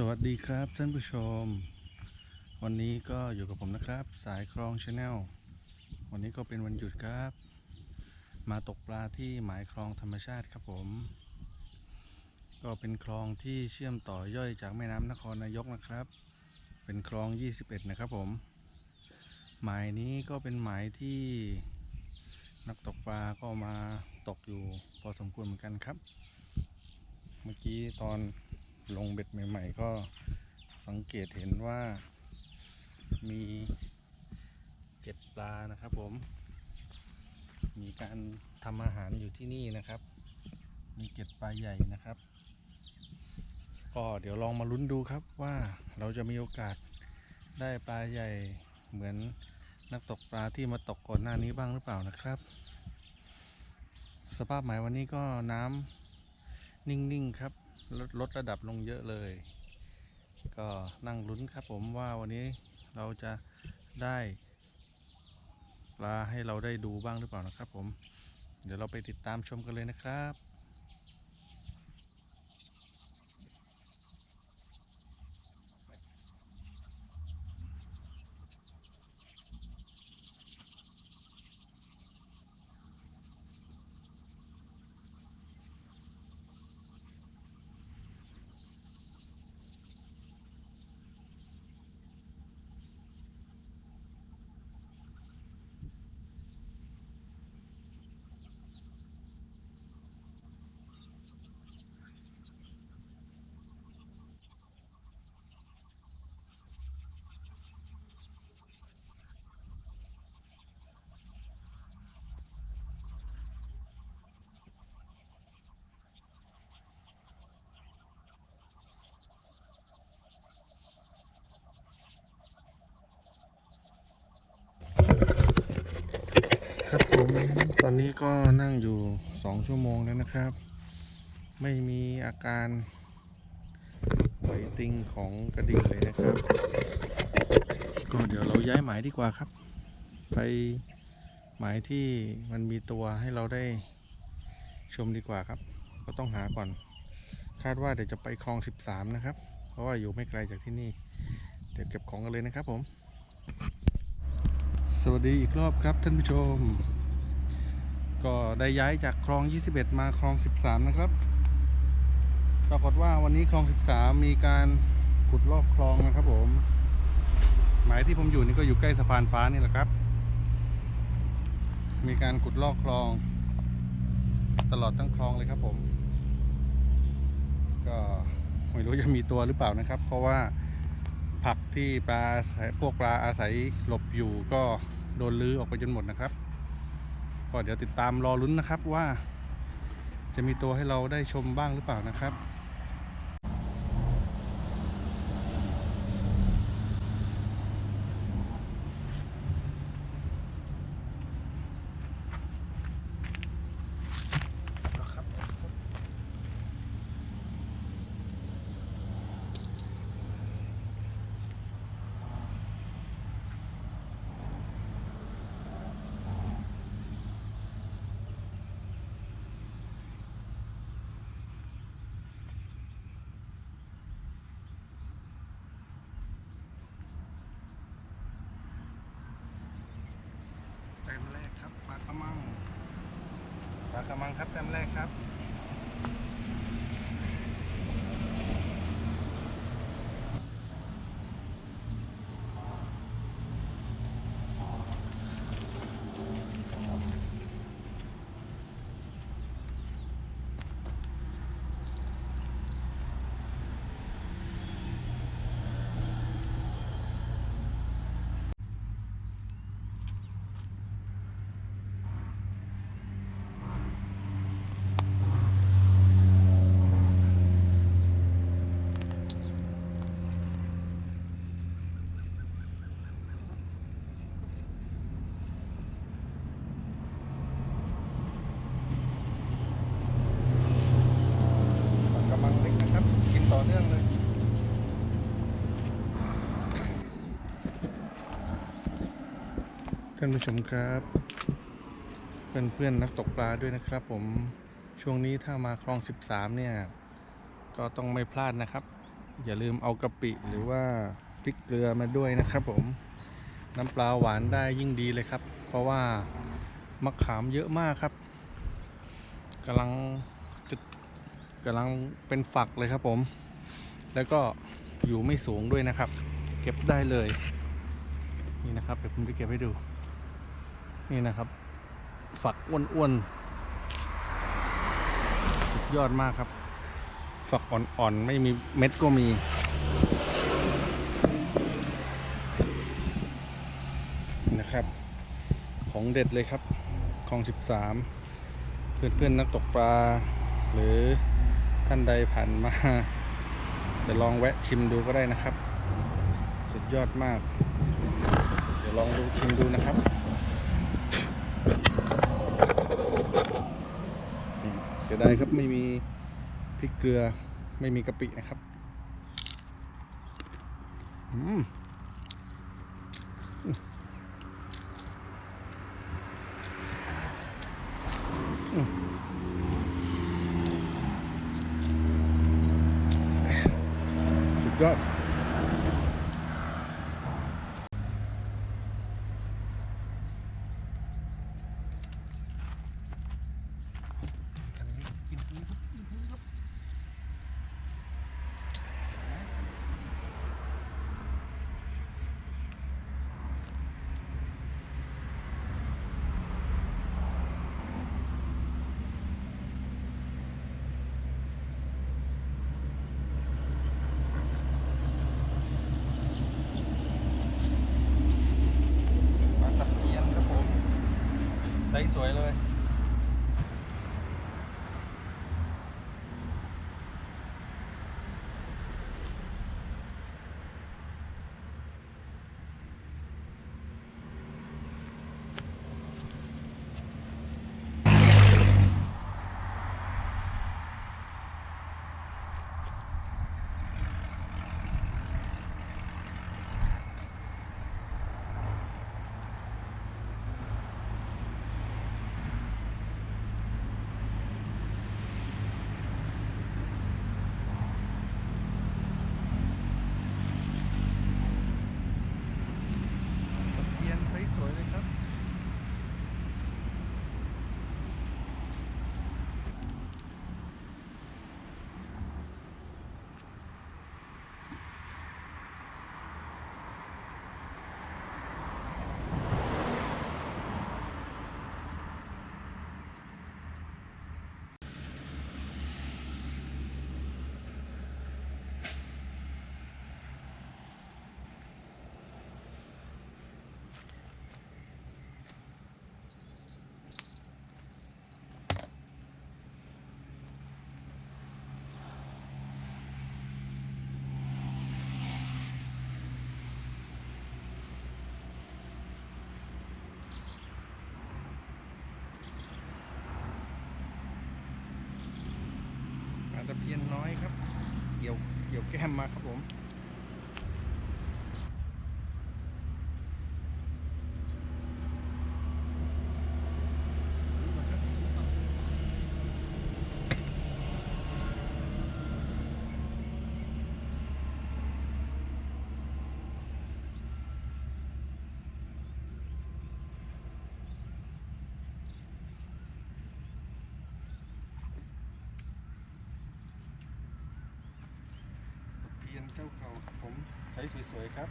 สวัสดีครับท่านผู้ชม วันนี้ก็อยู่กับผมนะครับ สายคลองชาแนลวันนี้ก็เป็นวันหยุดครับ มาตกปลาที่หมายคลองธรรมชาติครับผม ก็เป็นคลองที่เชื่อมต่อย่อยจากแม่น้ำนครนายกนะครับ เป็นคลอง 21 นะครับผม หมายนี้ก็เป็นหมายที่นักตกปลาก็มาตกอยู่พอสมควรเหมือนกันครับ เมื่อกี้ตอน ลงเบ็ดใหม่ ๆ ก็สังเกตเห็นว่ามีเก็ดปลานะครับผม มีการทำอาหารอยู่ที่นี่นะครับ มีเก็ดปลาใหญ่นะครับ ก็เดี๋ยวลองมาลุ้นดูครับว่าเราจะมีโอกาสได้ปลาใหญ่เหมือนนักตกปลาที่มาตกก่อนหน้านี้บ้างหรือเปล่านะครับ สภาพหมายวันนี้ก็น้ำนิ่งๆครับ ลดลดระดับลงเยอะเลย ก็นั่งลุ้นครับผมว่าวันนี้เราจะได้ปลาให้เราได้ดูบ้างหรือเปล่านะครับผม เดี๋ยวเราไปติดตามชมกันเลยนะครับครับ อนนี้ก็นั่งอยู่สองชั่วโมงแล้วนะครับ ไม่มีอาการไหวติงของกระดิ่งเลยนะครับ ก็เดี๋ยวเราย้ายหมายดีกว่าครับ ไปหมายที่มันมีตัวให้เราได้ชมดีกว่าครับ ก็ต้องหาก่อน คาดว่าเดี๋ยวจะไปคลอง 13 นะครับ เพราะว่าอยู่ไม่ไกลจากที่นี่ เดี๋ยวเก็บของกันเลยนะครับผม สวัสดีอีกรอบครับท่านผู้ชม ก็ได้ย้ายจากคลอง 21 มาคลอง 13 นะครับ ปรากฏว่าวันนี้คลอง 13 มีการขุดลอกคลองนะครับผม หมายที่ผมอยู่นี่ก็อยู่ใกล้สะพานฟ้านี่แหละครับ มีการขุดลอกคลอง ตลอดทั้งคลองเลยครับผม ก็ไม่รู้จะมีตัวหรือเปล่านะครับ เพราะว่าผักที่ปลาพวกปลาอาศัยหลบอยู่ก็โดนลื้อออกไปจนหมดนะครับ ก็เดี๋ยวติดตามรอลุ้นนะครับว่า จะมีตัวให้เราได้ชมบ้างหรือเปล่านะครับ ครับปลากระมังปลากระมังครับแต้มแรกครับ ปลากระมังเล็กนะครับ กินต่อเนื่องเลย ท่านผู้ชมครับ เพื่อนเพื่อนนักตกปลาด้วยนะครับ ผมช่วงนี้ถ้ามาคลอง 13 เนี่ย ก็ต้องไม่พลาดนะครับ อย่าลืมเอากะปิหรือว่าพริกเกลือมาด้วยนะครับ ผมน้ำปลาหวานได้ยิ่งดีเลยครับ เพราะว่ามะขามเยอะมากครับกำลังจะกำลังเป็นฝักเลยครับผม แล้วก็อยู่ไม่สูงด้วยนะครับ เก็บได้เลย นี่นะครับเดี๋ยวผมจะเก็บให้ดู นี่นะครับ ฝักอ้วนๆสุดยอดมากครับ ฝักอ่อนๆ ไม่มีเม็ดก็มี นะครับ ของเด็ดเลยครับคลอง 13 เพื่อนๆนักตกปลา หรือท่านใดผ่านมา จะลองแวะชิมดูก็ได้นะครับ สุดยอดมาก เดี๋ยวลองดูชิมดูนะครับอืม เสียดายครับไม่มีพริกเกลือไม่มีกะปินะครับอืมสุดยอด ปลาตะเพียนครับผมใสวยเลย เทียนน้อยครับ เกี่ยวเกี่ยวแก้มมาครับผม เจ้าเก่าผมใสสวยๆครับ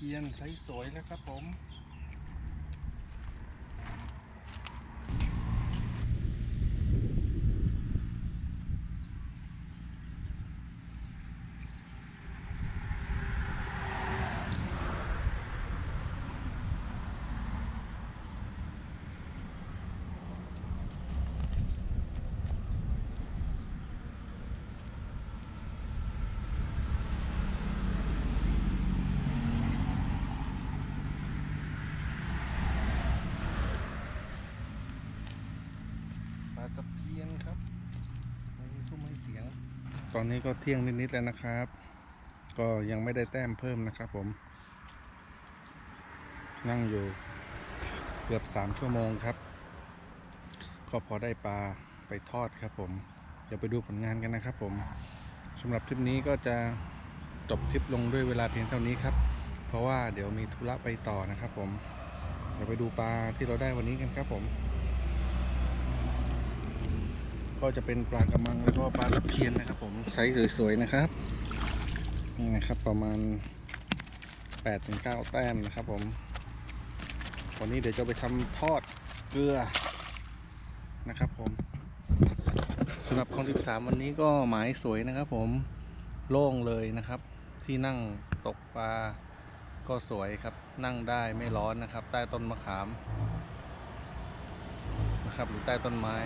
เพียนสสวยแล้วครับผม ตะเพียนครับไม่ซุ้มไม่เสียง ตอนนี้ก็เที่ยงนิดๆแล้วนะครับ ก็ยังไม่ได้แต้มเพิ่มนะครับผม นั่งอยู่เกือบสามชั่วโมงครับ ก็พอได้ปลาไปทอดครับผม เดี๋ยวไปดูผลงานกันนะครับผมสำหรับทริปนี้ก็จะจบทริปลงด้วยเวลาเพียงเท่านี้ครับ เพราะว่าเดี๋ยวมีธุระไปต่อนะครับผม เดี๋ยวไปดูปลาที่เราได้วันนี้กันครับผม ก็จะเป็นปลากระมังแล้วก็ปลาตะเพียนนะครับ ผมไซส์สวยๆนะครับนี่นะครับ ประมาณ8-9แต้มนะครับ ผม วันนี้เดี๋ยวจะไปทำทอดเกลือนะครับผมสำหรับของ13 วันนี้ก็หมายสวยนะครับ ผมโล่งเลยนะครับ ที่นั่งตกปลาก็สวยครับ นั่งได้ไม่ร้อนนะครับ ใต้ต้นมะขามนะครับ หรือใต้ต้นไม้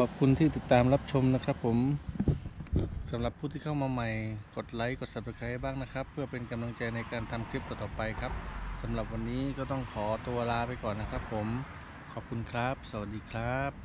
ขอบคุณที่ติดตามรับชมนะครับผมสำหรับผู้ที่เข้ามาใหม่กดไลค์กด subscribe บ้างนะครับ เพื่อเป็นกำลังใจในการทำคลิปต่อๆไปครับสำหรับวันนี้ก็ต้องขอตัวลาไปก่อนนะครับผมขอบคุณครับ สวัสดีครับ